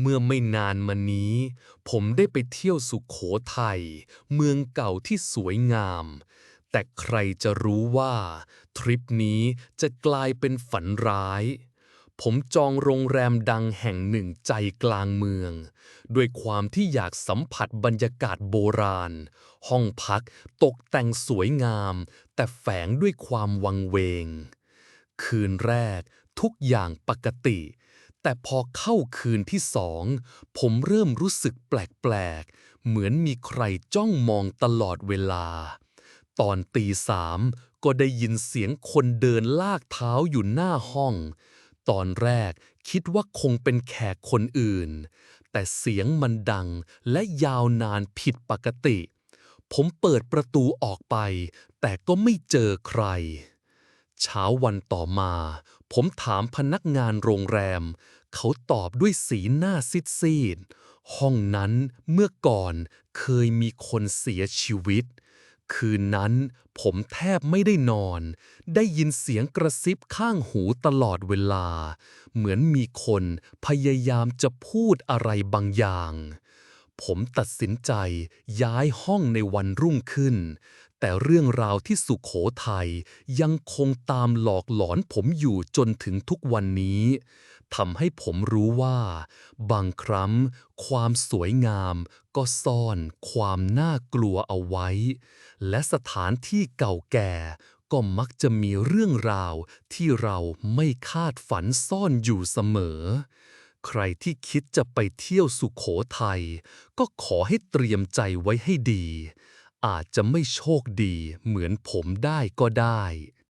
เมื่อไม่นานมานี้ ผมได้ไปเที่ยวสุขโขทัย เมืองเก่าที่สวยงาม แต่ใครจะรู้ว่า ทริปนี้จะกลายเป็นฝันร้าย ผมจองโรงแรมดังแห่งหนึ่งใจกลางเมือง ด้วยความที่อยากสัมผัสบรรยากาศโบราณ ห้องพักตกแต่งสวยงาม แต่แฝงด้วยความวังเวง คืนแรกทุกอย่างปกติ แต่พอเข้าคืนที่สอง ผมเริ่มรู้สึกแปลกๆ เหมือนมีใครจ้องมองตลอดเวลา ตอนตีสามก็ได้ยินเสียงคนเดินลากเท้าอยู่หน้าห้อง ตอนแรกคิดว่าคงเป็นแขกคนอื่น แต่เสียงมันดังและยาวนานผิดปกติ ผมเปิดประตูออกไป แต่ก็ไม่เจอใคร เช้าวันต่อมา ผมถามพนักงานโรงแรม เขาตอบด้วยสีหน้าซีดๆห้องนั้นเมื่อก่อนเคยมีคนเสียชีวิต คืนนั้นผมแทบไม่ได้นอน ได้ยินเสียงกระซิบข้างหูตลอดเวลา เหมือนมีคนพยายามจะพูดอะไรบางอย่าง ผมตัดสินใจย้ายห้องในวันรุ่งขึ้น แต่เรื่องราวที่สุขโขทัยยังคงตามหลอกหลอนผมอยู่จนถึงทุกวันนี้ทำให้ผมรู้ว่า บางครั้งความสวยงามก็ซ่อนความน่ากลัวเอาไว้ และสถานที่เก่าแก่ก็มักจะมีเรื่องราวที่เราไม่คาดฝันซ่อนอยู่เสมอ ใครที่คิดจะไปเที่ยวสุขโขทัยก็ขอให้เตรียมใจไว้ให้ดี อาจจะไม่โชคดีเหมือนผมได้ก็ได้